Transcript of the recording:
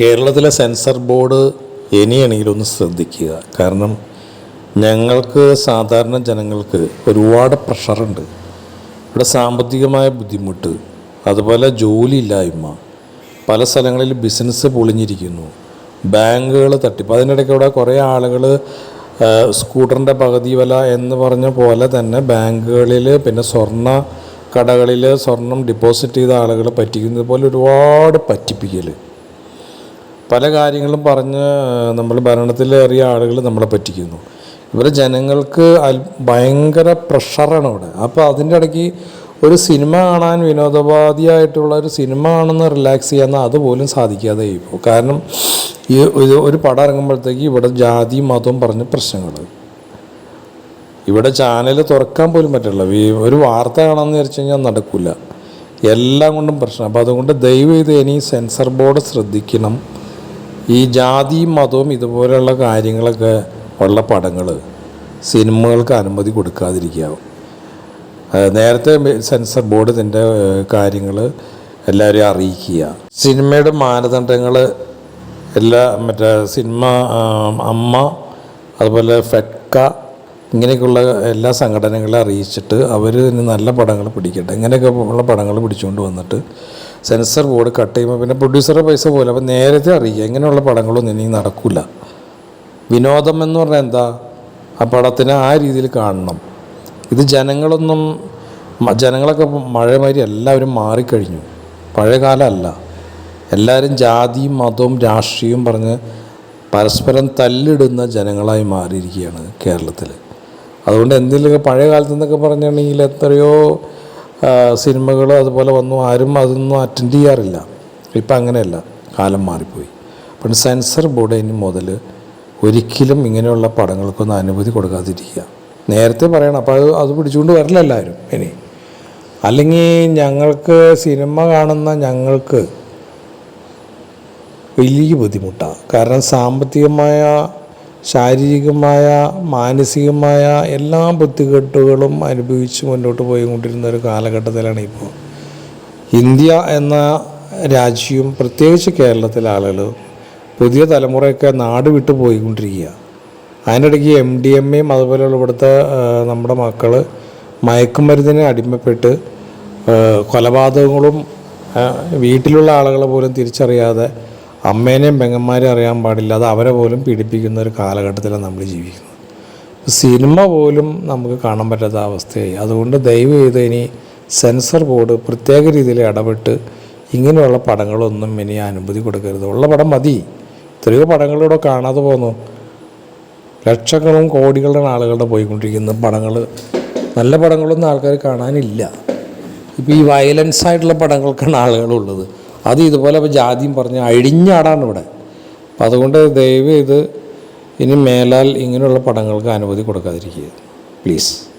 കേരളത്തിലെ censor board ഇനിയാണെങ്കിലും ഒന്ന് ശ്രദ്ധിക്കുക. കാരണം ഞങ്ങൾക്ക് സാധാരണ ജനങ്ങൾക്ക് ഒരുപാട് പ്രഷറുണ്ട്. ഇവിടെ സാമ്പത്തികമായ ബുദ്ധിമുട്ട് അതുപോലെ ജോലിയില്ലായ്മ പല സ്ഥലങ്ങളിൽ ബിസിനസ് പൊളിഞ്ഞിരിക്കുന്നു. ബാങ്കുകൾ തട്ടിപ്പ് അതിനിടയ്ക്ക് ഇവിടെ കുറേ ആളുകൾ സ്കൂട്ടറിന്റെ പകുതി വില എന്ന് പറഞ്ഞ പോലെ തന്നെ ബാങ്കുകളിൽ പിന്നെ സ്വർണ കടകളിൽ സ്വർണം ഡിപ്പോസിറ്റ് ചെയ്ത ആളുകളെ പറ്റിക്കുന്നത് പോലെ ഒരുപാട് പറ്റിപ്പിക്കൽ പല കാര്യങ്ങളും പറഞ്ഞ് നമ്മൾ ഭരണത്തിലേറിയ ആളുകൾ നമ്മളെ പറ്റിക്കുന്നു. ഇവരെ ജനങ്ങൾക്ക് ഭയങ്കര പ്രഷറാണ് ഇവിടെ അപ്പോൾ അതിന്റെ ഇടയ്ക്ക് ഒരു സിനിമ കാണാൻ വിനോദോപാധിയായിട്ടുള്ള ഒരു സിനിമ കാണുന്ന റിലാക്സ് ചെയ്യാൻ അതുപോലും സാധിക്കാതെ ഇപ്പോൾ കാരണം ഈ ഒരു ഒരു പടം ഇറങ്ങുമ്പോഴത്തേക്ക് ഇവിടെ ജാതി മതവും പറഞ്ഞ പ്രശ്നങ്ങൾ. ഇവിടെ ചാനൽ തുറക്കാൻ പോലും പറ്റില്ല. ഒരു വാർത്ത കാണാമെന്ന് വിചാരിച്ചു കഴിഞ്ഞാൽ നടക്കില്ല എല്ലാം കൊണ്ടും പ്രശ്നം. അപ്പോൾ അതുകൊണ്ട് ദയവ് ചെയ്ത് ഇനി സെൻസർ ബോർഡ് ശ്രദ്ധിക്കണം. ഈ ജാതിയും മതവും ഇതുപോലെയുള്ള കാര്യങ്ങളൊക്കെ ഉള്ള പടങ്ങൾ സിനിമകൾക്ക് അനുമതി കൊടുക്കാതിരിക്കുക നേരത്തെ സെൻസർ ബോർഡ് ഇതിന്റെ കാര്യങ്ങൾ എല്ലാവരെയും അറിയിക്കുക. സിനിമയുടെ മാനദണ്ഡങ്ങൾ എല്ലാ മറ്റേ സിനിമ അമ്മ അതുപോലെ ഫെക്ക ഇങ്ങനെയൊക്കെയുള്ള എല്ലാ സംഘടനകളെ അറിയിച്ചിട്ട് അവർ നല്ല പടങ്ങൾ പിടിക്കട്ടെ. ഇങ്ങനെയൊക്കെ ഉള്ള പടങ്ങൾ പിടിച്ചുകൊണ്ട് വന്നിട്ട് സെൻസർ ബോർഡ് കട്ട് ചെയ്യുമ്പോൾ പിന്നെ പ്രൊഡ്യൂസറുടെ പൈസ പോലെ അപ്പോൾ നേരത്തെ അറിയിക്കുക. ഇങ്ങനെയുള്ള പടങ്ങളൊന്നും ഇനി നടക്കില്ല വിനോദം എന്ന് പറഞ്ഞാൽ എന്താ? ആ പടത്തിനെ ആ രീതിയിൽ കാണണം. ഇത് ജനങ്ങളൊന്നും ജനങ്ങളൊക്കെ മഴമാതിരി എല്ലാവരും മാറിക്കഴിഞ്ഞു. പഴയ കാലമല്ല എല്ലാവരും ജാതിയും മതവും രാഷ്ട്രീയവും പറഞ്ഞ് പരസ്പരം തല്ലിടുന്ന ജനങ്ങളായി മാറിയിരിക്കുകയാണ് കേരളത്തിൽ അതുകൊണ്ട് എന്തെങ്കിലുമൊക്കെ പഴയ കാലത്തു നിന്നൊക്കെ പറഞ്ഞിട്ടുണ്ടെങ്കിൽ എത്രയോ സിനിമകൾ അതുപോലെ വന്നു. ആരും അതൊന്നും അറ്റൻഡ് ചെയ്യാറില്ല. ഇപ്പം അങ്ങനെയല്ല. കാലം മാറിപ്പോയി. അപ്പം സെൻസർ ബോർഡ് മുതൽ ഒരിക്കലും ഇങ്ങനെയുള്ള പടങ്ങൾക്കൊന്നും അനുമതി കൊടുക്കാതിരിക്കുക. നേരത്തെ പറയണം. അപ്പോൾ അത് അത് പിടിച്ചുകൊണ്ട് വരില്ല എല്ലാവരും. ഇനി. അല്ലെങ്കിൽ ഞങ്ങൾക്ക് സിനിമ കാണുന്ന ഞങ്ങൾക്ക് വലിയ ബുദ്ധിമുട്ടാണ് കാരണം സാമ്പത്തികമായ ശാരീരികമായ മാനസികമായ എല്ലാ ബുദ്ധിമുട്ടുകളും അനുഭവിച്ച് മുന്നോട്ട് പോയിക്കൊണ്ടിരുന്ന ഒരു കാലഘട്ടത്തിലാണ് ഇപ്പോൾ. ഇന്ത്യ എന്ന രാജ്യവും പ്രത്യേകിച്ച് കേരളത്തിലെ ആളുകൾ പുതിയ തലമുറയൊക്കെ നാട് വിട്ടു പോയിക്കൊണ്ടിരിക്കുക. അതിനിടയ്ക്ക് എം ഡി എം എയും അതുപോലെയുള്ള ഇവിടുത്തെ നമ്മുടെ മക്കൾ മയക്കുമരുന്നിനെ അടിമപ്പെട്ട് കൊലപാതകങ്ങളും വീട്ടിലുള്ള ആളുകളെ പോലും തിരിച്ചറിയാതെ അമ്മേനെയും പെങ്ങന്മാരെ അറിയാൻ പാടില്ല. അത് അവരെ പോലും പീഡിപ്പിക്കുന്ന ഒരു കാലഘട്ടത്തിലാണ് നമ്മൾ ജീവിക്കുന്നത്. സിനിമ പോലും നമുക്ക് കാണാൻ പറ്റാത്ത അവസ്ഥയായി. അതുകൊണ്ട് ദയവ് ചെയ്ത് ഇനി സെൻസർ ബോർഡ് പ്രത്യേക രീതിയിൽ ഇടപെട്ട് ഇങ്ങനെയുള്ള പടങ്ങളൊന്നും ഇനി അനുമതി കൊടുക്കരുത്. ഉള്ള പടം മതി. എത്രയോ പടങ്ങളിലൂടെ കാണാതെ പോന്നു. ലക്ഷങ്ങളും കോടികളുടെ ആളുകളുടെ പോയിക്കൊണ്ടിരിക്കുന്ന പടങ്ങൾ. നല്ല പടങ്ങളൊന്നും ആൾക്കാർ കാണാനില്ല. ഇപ്പോൾ ഈ വയലൻസ് ആയിട്ടുള്ള പടങ്ങൾക്കാണ് ആളുകളുള്ളത്. അത് ഇതുപോലെ ഇപ്പോൾ ജാതിയും പറഞ്ഞ് അഴിഞ്ഞാടാണ് ഇവിടെ. അപ്പം അതുകൊണ്ട് ദയവ് ഇത് ഇനി മേലാൽ ഇങ്ങനെയുള്ള പടങ്ങൾക്ക് അനുമതി കൊടുക്കാതിരിക്കുക. പ്ലീസ്.